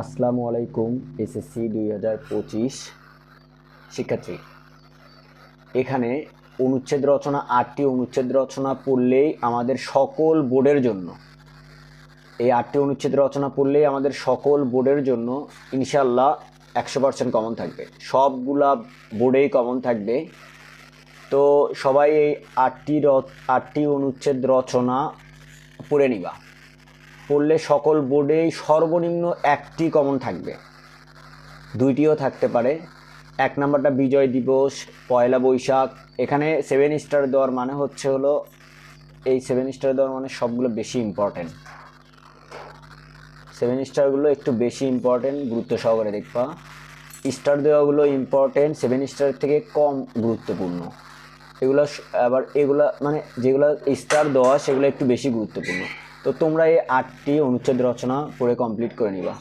আসসালামু আলাইকুম এসএসসি দুই হাজার পঁচিশ শিক্ষার্থী। এখানে অনুচ্ছেদ রচনা, আটটি অনুচ্ছেদ রচনা পড়লেই আমাদের সকল বোর্ডের জন্য, এই আটটি অনুচ্ছেদ রচনা পড়লেই আমাদের সকল বোর্ডের জন্য ইনশাল্লাহ একশো পার্সেন্ট কমন থাকবে। সবগুলা বোর্ডেই কমন থাকবে। তো সবাই এই আটটি আটটি অনুচ্ছেদ রচনা পড়ে নিবা। পড়লে সকল বোর্ডেই সর্বনিম্ন একটি কমন থাকবে। দুইটিও থাকতে পারে। এক নাম্বারটা বিজয় দিবস, পয়লা বৈশাখ। এখানে সেভেন স্টার দেওয়ার মানে হচ্ছে হলো, এই সেভেন স্টার দেওয়ার মানে সবগুলো বেশি ইম্পর্টেন্ট সেভেন স্টারগুলো একটু বেশি ইম্পর্টেন্ট গুরুত্ব সহকারে দেখবা। স্টার দেওয়াগুলো ইম্পর্টেন্ট সেভেন স্টার থেকে কম গুরুত্বপূর্ণ। এগুলো আবার এগুলা মানে যেগুলো স্টার দেওয়া, সেগুলো একটু বেশি গুরুত্বপূর্ণ। তো তোমরা এই আটটি অনুচ্ছেদ রচনা পড়ে কমপ্লিট করে নিবা।